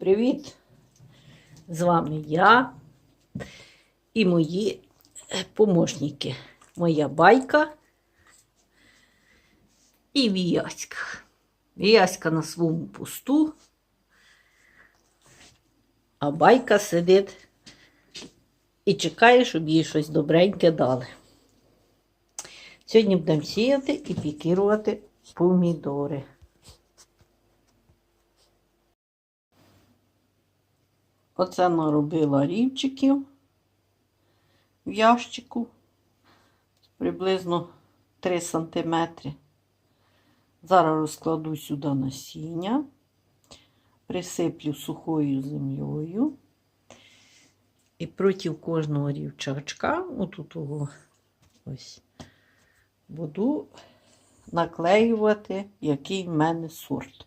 Привіт! З вами я і мої е, помощники. Моя байка і Віяська. Віяська на своєму посту, а байка сидить і чекає, щоб їй щось добреньке дали. Сьогодні будемо сіяти і пікірувати помідори. Оце наробила рівчиків в ящику приблизно 3 см. Зараз розкладу сюди насіння, присиплю сухою землею. І проти кожного рівчачка, отут ого, ось, буду наклеювати, який в мене сорт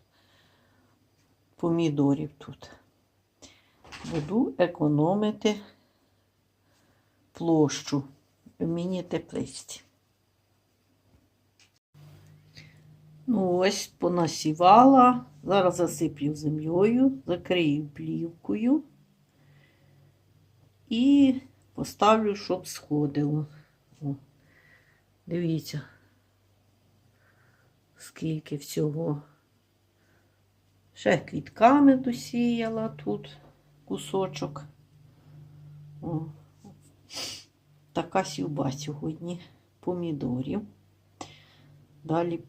помідорів тут буду економити площу в міні-тепличці. Ну, ось понасівала. Зараз засиплю землею, закрию плівкою і поставлю, щоб сходило. О, дивіться, скільки всього. Ще квітками досіяла тут кусочок. О, така сівба сьогодні помідорів. Далі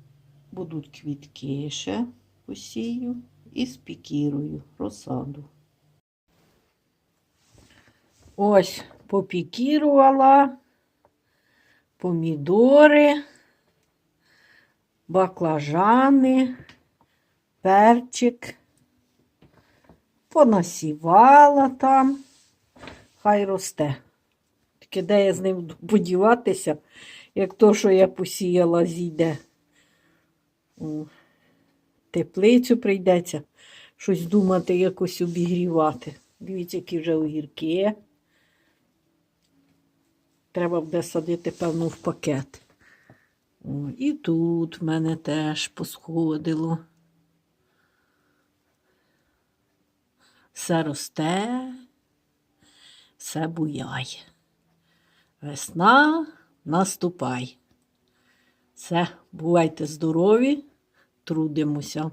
будуть квітки ще посію і спікірую розсаду. Ось попікірувала помідори, баклажани, перчик понасівала там, хай росте. Тільки де я з ним подіватися, як то, що я посіяла, зійде. Теплицю прийдеться щось думати, якось обігрівати. Дивіться, які вже огірки. Треба буде садити, певно, в пакет. О, і тут в мене теж посходило. Все росте, все буяй. Весна наступай. Все, бувайте здорові, трудимося.